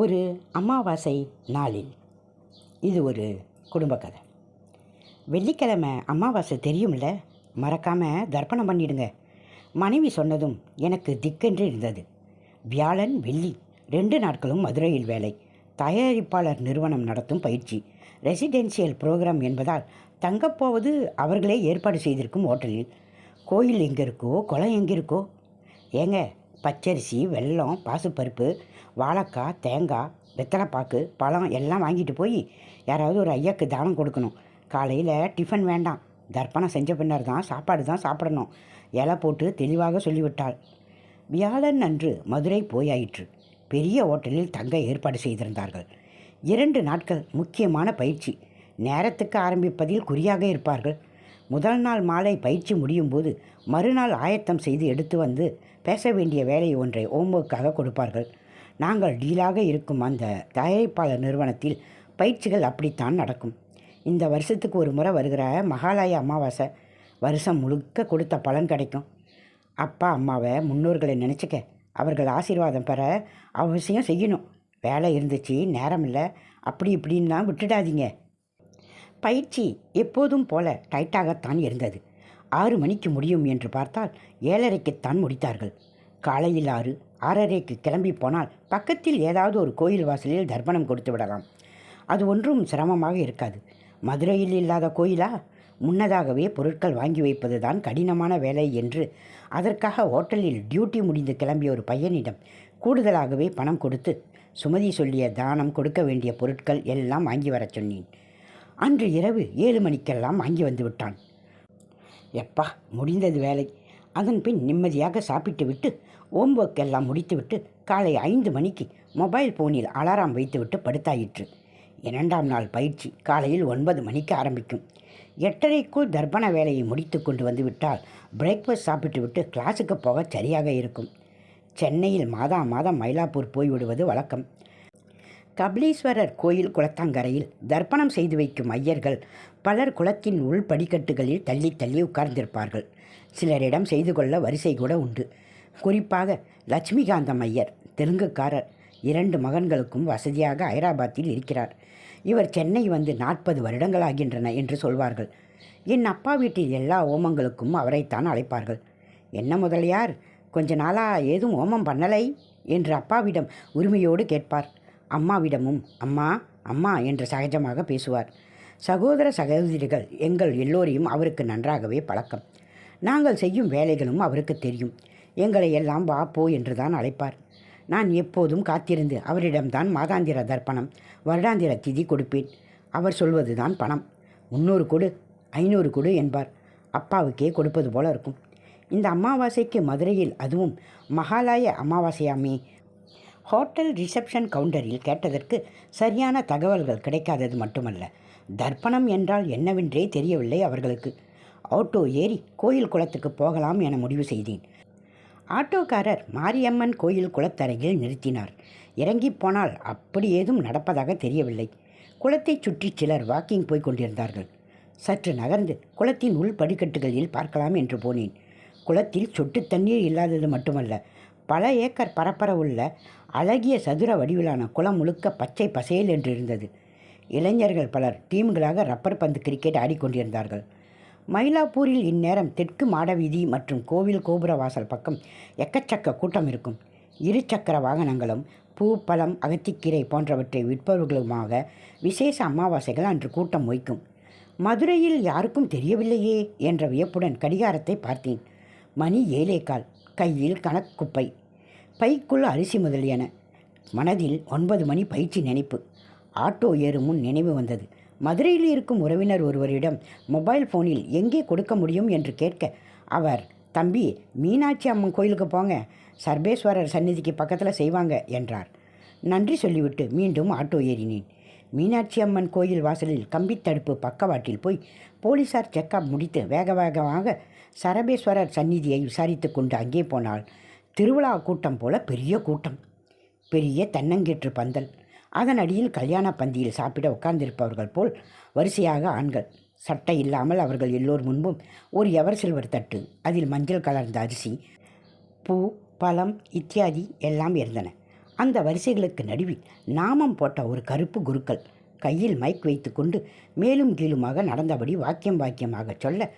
ஒரு அமாவாசை நாளில். இது ஒரு குடும்ப கதை. வெள்ளிக்கிழமை அமாவாசை தெரியும்ல? மறக்காமல் தர்ப்பணம் பண்ணிடுங்க. மனைவி சொன்னதும் எனக்கு திக்கென்று இருந்தது. வியாழன் வெள்ளி ரெண்டு நாட்களும் மதுரையில் வேலை. தயாரிப்பாளர் நிறுவனம் நடத்தும் பயிற்சி. ரெசிடென்சியல் ப்ரோக்ராம் என்பதால் தங்கப்போவது அவர்களே ஏற்பாடு செய்திருக்கும் ஹோட்டலில். கோயில் எங்கே இருக்கோ குளம் எங்கே இருக்கோ ஏங்க பச்சரிசி வெல்லம் பாசுப்பருப்பு வாழைக்காய் தேங்காய் வெத்தலைப்பாக்கு பழம் எல்லாம் வாங்கிட்டு போய் யாராவது ஒரு ஐயாக்கு தானம் கொடுக்கணும். காலையில் டிஃபன் வேண்டாம். தர்ப்பணம் செஞ்ச பின்னர் தான் சாப்பாடு தான் சாப்பிடணும். இலை போட்டு தெளிவாக சொல்லிவிட்டாள். வியாழன் அன்று மதுரை போயாயிற்று. பெரிய ஹோட்டலில் தங்க ஏற்பாடு செய்திருந்தார்கள். இரண்டு நாட்கள் முக்கியமான பயிற்சி. நேரத்துக்கு ஆரம்பிப்பதில் குறியாக இருப்பார்கள். முதல் நாள் மாலை பயிற்சி முடியும் போது மறுநாள் ஆயத்தம் செய்து எடுத்து வந்து பேச வேண்டிய வேலை ஒன்றை ஹோம்ஒர்க்காக கொடுப்பார்கள். நாங்கள் டீலாக இருக்கும் அந்த தயாரிப்பாளர் நிறுவனத்தில் பயிற்சிகள் அப்படித்தான் நடக்கும். இந்த வருஷத்துக்கு ஒரு முறை வருகிற மகாலய அமாவாசை வருஷம் முழுக்க கொடுத்த பலன் கிடைக்கும். அப்பா அம்மாவை முன்னோர்களை நினச்சிக்க அவர்கள் ஆசீர்வாதம் பெற அவசியம் செய்யணும். வேலை இருந்துச்சு நேரம் இல்லை அப்படி இப்படின்லாம் விட்டுடாதீங்க. பயிற்சி எப்போதும் போல டைட்டாகத்தான் இருந்தது. ஆறு மணிக்கு முடியும் என்று பார்த்தால் ஏழரைக்குத்தான் முடித்தார்கள். காலையில் ஆறு ஆறரைக்கு கிளம்பி போனால் பக்கத்தில் ஏதாவது ஒரு கோயில் வாசலில் தர்ப்பணம் கொடுத்து விடலாம். அது ஒன்றும் சிரமமாக இருக்காது. மதுரையில் இல்லாத கோயிலா? முன்னதாகவே பொருட்கள் வாங்கி வைப்பது தான் கடினமான வேலை என்று அதற்காக ஹோட்டலில் டியூட்டி முடிந்து கிளம்பிய ஒரு பையனிடம் கூடுதலாகவே பணம் கொடுத்து சுமதி சொல்லிய தானம் கொடுக்க வேண்டிய பொருட்கள் எல்லாம் வாங்கி வரச் சொன்னேன். அன்று இரவு ஏழு மணிக்கெல்லாம் வாங்கி வந்து விட்டான் எப்பா முடிந்தது வேலை. அதன் பின் நிம்மதியாக சாப்பிட்டு விட்டு ஹோம்ஒர்க் எல்லாம் முடித்துவிட்டு காலை ஐந்து மணிக்கு மொபைல் ஃபோனில் அலாரம் வைத்துவிட்டு படுத்தாயிற்று. இரண்டாம் நாள் பயிற்சி காலையில் ஒன்பது மணிக்கு ஆரம்பிக்கும். எட்டரைக்குள் தர்ப்பண வேலையை முடித்து கொண்டு வந்துவிட்டால் பிரேக்ஃபாஸ்ட் சாப்பிட்டுவிட்டு கிளாஸுக்கு போக சரியாக இருக்கும். சென்னையில் மாதா மாதம் மயிலாப்பூர் போய்விடுவது வழக்கம். கபிலீஸ்வரர் கோயில் குளத்தாங்கரையில் தர்ப்பணம் செய்து வைக்கும் ஐயர்கள் பலர் குளத்தின் உள் படிக்கட்டுகளில் தள்ளி தள்ளி உட்கார்ந்திருப்பார்கள். சிலரிடம் செய்து கொள்ள வரிசை கூட உண்டு. குறிப்பாக லட்சுமிகாந்தம் ஐயர் தெலுங்குக்காரர் இரண்டு மகன்களுக்கும் வசதியாக ஹைதராபாத்தில் இருக்கிறார். இவர் சென்னை வந்து நாற்பது வருடங்களாகின்றன என்று சொல்வார்கள். என் அப்பா வீட்டில் எல்லா ஓமங்களுக்கும் அவரைத்தான் அழைப்பார்கள். என்ன முதலியார் கொஞ்ச நாளாக ஏதும் ஓமம் பண்ணலை? என்று அப்பாவிடம் உரிமையோடு கேட்பார். அம்மாவிடமும் அம்மா அம்மா என்று சகஜமாக பேசுவார். சகோதர சகோதரிகள் எங்கள் எல்லோரையும் அவருக்கு நன்றாகவே பழக்கம். நாங்கள் செய்யும் வேலைகளும் அவருக்கு தெரியும். எங்களை எல்லாம் வா போ என்று தான் அழைப்பார். நான் எப்போதும் காத்திருந்து அவரிடம்தான் மாதாந்திர தர்ப்பணம் வருடாந்திர திதி கொடுப்பேன். அவர் சொல்வது தான் பணம். முந்நூறு கொடு ஐநூறு கொடு என்பார். அப்பாவுக்கே கொடுப்பது போல இருக்கும். இந்த அமாவாசைக்கு மதுரையில் அதுவும் மகாலய அமாவாசையாமே ஹோட்டல் ரிசப்ஷன் கவுண்டரில் கேட்டதற்கு சரியான தகவல்கள் கிடைக்காதது மட்டுமல்ல தர்ப்பணம் என்றால் என்னவென்றே தெரியவில்லை அவர்களுக்கு. ஆட்டோ ஏறி கோயில் குளத்துக்கு போகலாம் என முடிவு செய்தேன். ஆட்டோக்காரர் மாரியம்மன் கோயில் குளத்தரையில் நிறுத்தினார். இறங்கி போனால் அப்படி ஏதும் நடப்பதாக தெரியவில்லை. குளத்தைச் சுற்றி சிலர் வாக்கிங் போய்க் கொண்டிருந்தார்கள். சற்று நகர்ந்து குளத்தின் உள் படிக்கட்டுகளில் பார்க்கலாம் என்று போனேன். குளத்தில் சொட்டு தண்ணீர் இல்லாதது மட்டுமல்ல பல ஏக்கர் பரப்பரவுள்ள அழகிய சதுர வடிவிலான குளம் முழுக்க பச்சை பசேல் என்று இருந்தது இளைஞர்கள் பலர் டீம்களாக ரப்பர் பந்து கிரிக்கெட் ஆடிக்கொண்டிருந்தார்கள் மயிலாப்பூரில் இந்நேரம் தெற்கு மாடவீதி மற்றும் கோவில் கோபுர வாசல் பக்கம் எக்கச்சக்க கூட்டம் இருக்கும். இருசக்கர வாகனங்களும் பூ பழம் அகத்திக்கீரை போன்றவற்றை விற்பவர்களுமாக விசேஷ அமாவாசைகள் அன்று கூட்டம் மொய்க்கும் மதுரையில் யாருக்கும் தெரியவில்லையே என்ற வியப்புடன் கடிகாரத்தை பார்த்தேன். மணி ஏழே கையில் கணக்குப்பை. பைக்குள் அரிசி முதலியன மனதில் ஒன்பது மணி பயிற்சி நினைப்பு. ஆட்டோ ஏறும் முன் நினைவு வந்தது. மதுரையில் இருக்கும் உறவினர் ஒருவரிடம் மொபைல் ஃபோனில் எங்கே கொடுக்க முடியும்? என்று கேட்க அவர் தம்பி மீனாட்சி அம்மன் கோயிலுக்கு போங்க. சர்வேஸ்வரர் சந்நிதிக்கு பக்கத்தில் செய்வாங்க என்றார். நன்றி சொல்லிவிட்டு மீண்டும் ஆட்டோ ஏறினேன். மீனாட்சி அம்மன் கோயில் வாசலில் கம்பித்தடுப்பு பக்கவாட்டில் போய் போலீசார் செக்கப் முடித்து வேக வேகமாக சரபேஸ்வரர் சந்நிதியை விசாரித்து கொண்டு அங்கே போனால் திருவிழா கூட்டம் போல பெரிய கூட்டம். பெரிய தென்னங்கீற்று பந்தல். அதன் அடியில் கல்யாண பந்தியில் சாப்பிட உட்கார்ந்திருப்பவர்கள் போல் வரிசையாக ஆண்கள். சட்டை இல்லாமல் அவர்கள் எல்லோர் முன்பும் ஒரு எவர் சில்வர் தட்டு அதில் மஞ்சள் கலர்ந்த அரிசி பூ பழம் இத்தியாதி எல்லாம் இருந்தன. அந்த வரிசைகளுக்கு நடுவில் நாமம் போட்ட ஒரு கருப்பு குருக்கள் கையில் மைக் வைத்துக்கொண்டு மேலும் கீழுமாக நடந்தபடி வாக்கியம் வாக்கியமாக சொல்ல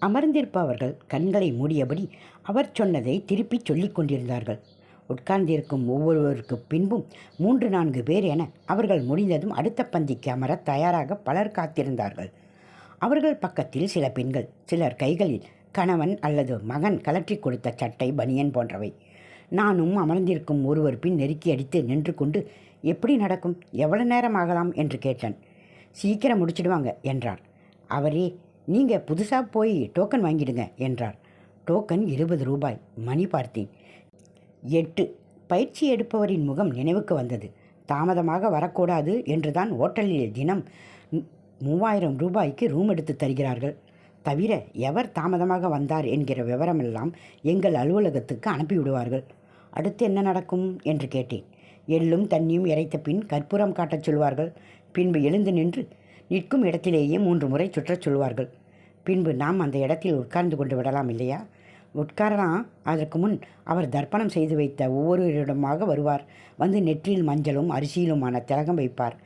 அமர்ந்திருப்பவர்கள் கண்களை மூடியபடி அவர் சொன்னதை திருப்பிச் சொல்லிக் கொண்டிருந்தார்கள். உட்கார்ந்திருக்கும் ஒவ்வொருவருக்கு பின்பும் மூன்று நான்கு பேர் என அவர்கள் முடிந்ததும் அடுத்த பந்திக்கு அமர தயாராக பலர் காத்திருந்தார்கள். அவர்கள் பக்கத்தில் சில பெண்கள் சிலர் கைகளில் கணவன் அல்லது மகன் கலற்றி கொடுத்த சட்டை பனியன் போன்றவை. நானும் அமர்ந்திருக்கும் ஒருவர் பின் நெருக்கி அடித்து நின்று கொண்டு எப்படி நடக்கும்? எவ்வளவு நேரம் ஆகலாம்? என்று கேட்டேன். சீக்கிரம் முடிச்சிடுவாங்க என்றார் அவரே நீங்கள் புதுசாக போய் டோக்கன் வாங்கிடுங்க என்றார் டோக்கன் இருபது ரூபாய் மணி பார்த்தேன். எட்டு பயிற்சி எடுப்பவரின் முகம் நினைவுக்கு வந்தது. தாமதமாக வரக்கூடாது என்றுதான் ஓட்டலில் தினம் மூவாயிரம் ரூபாய்க்கு ரூம் எடுத்து தருகிறார்கள். தவிர எவர் தாமதமாக வந்தார் என்கிற விவரமெல்லாம் எங்கள் அலுவலகத்துக்கு அனுப்பிவிடுவார்கள். அடுத்து என்ன நடக்கும்? என்று கேட்டேன். எள்ளும் தண்ணியும் இறைத்த பின் கற்பூரம் காட்டச் சொல்வார்கள். பின்பு எழுந்து நின்று நிற்கும் இடத்திலேயே மூன்று முறை சுற்றச் சொல்வார்கள். பின்பு நாம் அந்த இடத்தில் உட்கார்ந்து கொண்டு விடலாம் இல்லையா? உட்காரலாம் அதற்கு முன் அவர் தர்ப்பணம் செய்து வைத்த ஒவ்வொருவரிடமாக வருவார். வந்து நெற்றியில் மஞ்சளும் அரிசியிலுமான திலகம் வைப்பார்.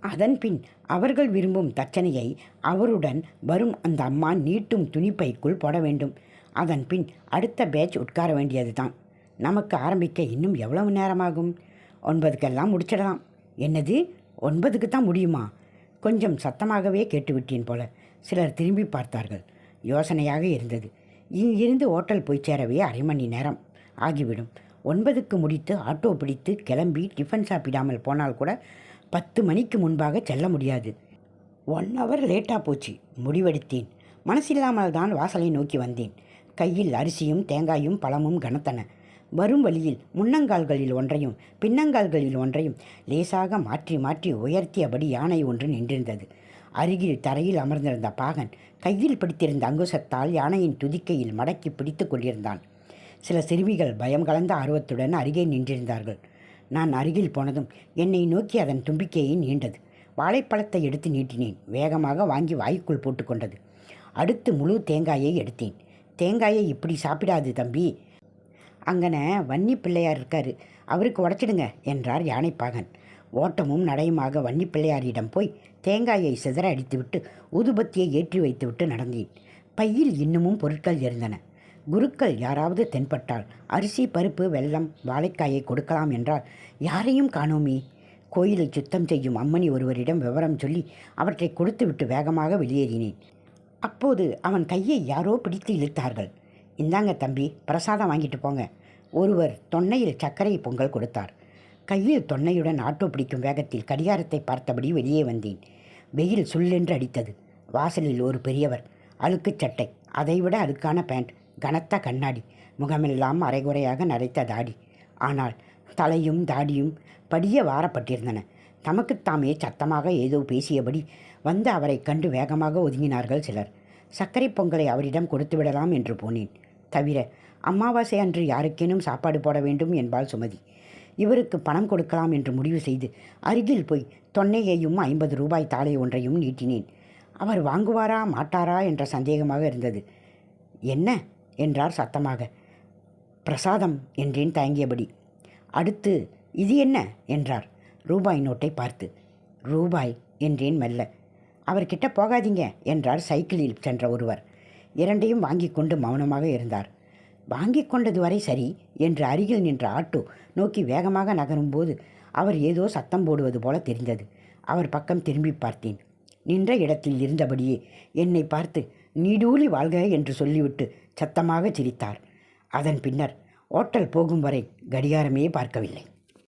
அதன் பின் அவர்கள் விரும்பும் தச்சனையை அவருடன் வரும் அந்த அம்மா நீட்டும் துணிப்பைக்குள் போட வேண்டும். அதன் பின் அடுத்த பேட்ச் உட்கார வேண்டியதுதான் நமக்கு ஆரம்பிக்க இன்னும் எவ்வளவு நேரமாகும்? ஒன்பதுக்கெல்லாம் முடிச்சிடலாம். என்னது? ஒன்பதுக்கு தான் முடியுமா? கொஞ்சம் சத்தமாகவே கேட்டுவிட்டேன் போல. சிலர் திரும்பி பார்த்தார்கள். யோசனையாக இருந்தது. இங்கிருந்து ஓட்டல் போய் சேரவே அரை மணி நேரம் ஆகிவிடும். ஒன்பதுக்கு முடித்து ஆட்டோ பிடித்து கிளம்பி டிஃபன் சாப்பிடாமல் போனால் கூட பத்து மணிக்கு முன்பாக செல்ல முடியாது. ஒன் ஹவர் லேட்டாக போச்சு. முடிவெடுத்தேன். மனசில்லாமல் தான் வாசலை நோக்கி வந்தேன். கையில் அரிசியும் தேங்காயும் பழமும் கனத்தன. வரும் வழியில் முன்னங்கால்களில் ஒன்றையும் பின்னங்கால்களில் ஒன்றையும் லேசாக மாற்றி மாற்றி உயர்த்தியபடி யானை ஒன்று நின்றிருந்தது. அருகில் தரையில் அமர்ந்திருந்த பாகன் கையில் பிடித்திருந்த அங்குசத்தால் யானையின் துதிக்கையில் மடக்கி பிடித்து கொண்டிருந்தான். சில சிறுமிகள் பயம் கலந்த ஆர்வத்துடன் அருகே நின்றிருந்தார்கள். நான் அருகில் போனதும் என்னை நோக்கி அதன் தும்பிக்கையை நீண்டது. வாழைப்பழத்தை எடுத்து நீட்டினேன். வேகமாக வாங்கி வாய்க்குள் போட்டுக்கொண்டது அடுத்து முழு தேங்காயை எடுத்தேன். தேங்காயை இப்படி சாப்பிடாது தம்பி. அங்கன வன்னி பிள்ளையார் இருக்காரு. அவருக்கு உடச்சிடுங்க என்றார் யானைப்பாகன். ஓட்டமும் நடையுமாக வன்னி பிள்ளையாரிடம் போய் தேங்காயை சிதற அடித்துவிட்டு ஊதுபத்தியை ஏற்றி வைத்துவிட்டு நடந்தேன். பையில் இன்னமும் பொருட்கள் இருந்தன. குருக்கள் யாராவது தென்பட்டால் அரிசி பருப்பு வெல்லம் வாழைக்காயை கொடுக்கலாம் என்றால் யாரையும் காணோமே. கோயிலை சுத்தம் செய்யும் அம்மணி ஒருவரிடம் விவரம் சொல்லி அவற்றை கொடுத்துவிட்டு வேகமாக வெளியேறினேன். அப்போது அவன் கையை யாரோ பிடித்து இழுத்தார்கள். இந்தாங்க தம்பி பிரசாதம் வாங்கிட்டு போங்க. ஒருவர் தொன்னையில் சர்க்கரை பொங்கல் கொடுத்தார். கையில் தொன்னையுடன் ஆட்டோ பிடிக்கும் வேகத்தில் கடிகாரத்தை பார்த்தபடி வெளியே வந்தேன். வெயில் சுள்ளென்று அடித்தது. வாசலில் ஒரு பெரியவர். அழுக்குச் சட்டை. அதைவிட அழுக்கான பேண்ட். கனத்த கண்ணாடி. முகமெல்லாம் அரைகுறையாக நரைத்த தாடி. ஆனால் தலையும் தாடியும் படிய வாரப்பட்டிருந்தன. தமக்குத்தாமே சத்தமாக ஏதோ பேசியபடி வந்து அவரை கண்டு வேகமாக ஒதுங்கினார்கள் சிலர். சர்க்கரை பொங்கலை அவரிடம் கொடுத்து விடலாம் என்று போனேன். தவிர அமாவாசை அன்று யாருக்கேனும் சாப்பாடு போட வேண்டும் என்பாள் சுமதி. இவருக்கு பணம் கொடுக்கலாம் என்று முடிவு செய்து அருகில் போய் தொன்னையையும் ஐம்பது ரூபாய் தாளை ஒன்றையும் நீட்டினேன். அவர் வாங்குவாரா மாட்டாரா என்ற சந்தேகமாக இருந்தது. என்ன? என்றார் சத்தமாக. பிரசாதம் என்றேன் தயங்கியபடி. அடுத்து இது என்ன? என்றார். ரூபாய் நோட்டை பார்த்து. ரூபாய் என்றேன் மெல்ல. அவர்கிட்ட போகாதீங்க என்றார் சைக்கிளில் சென்ற ஒருவர். இரண்டையும் வாங்கி கொண்டு மௌனமாக இருந்தார். வாங்கி கொண்டது வரை சரி என்று அருகில் நின்ற ஆட்டோ நோக்கி வேகமாக நகரும்போது அவர் ஏதோ சத்தம் போடுவது போல தெரிந்தது. அவர் பக்கம் திரும்பி பார்த்தேன். நின்ற இடத்தில் இருந்தபடியே என்னை பார்த்து நீடூலி வாழ்க என்று சொல்லிவிட்டு சத்தமாக சிரித்தார். அதன் பின்னர் ஓட்டல் போகும் வரை கடிகாரமே பார்க்கவில்லை.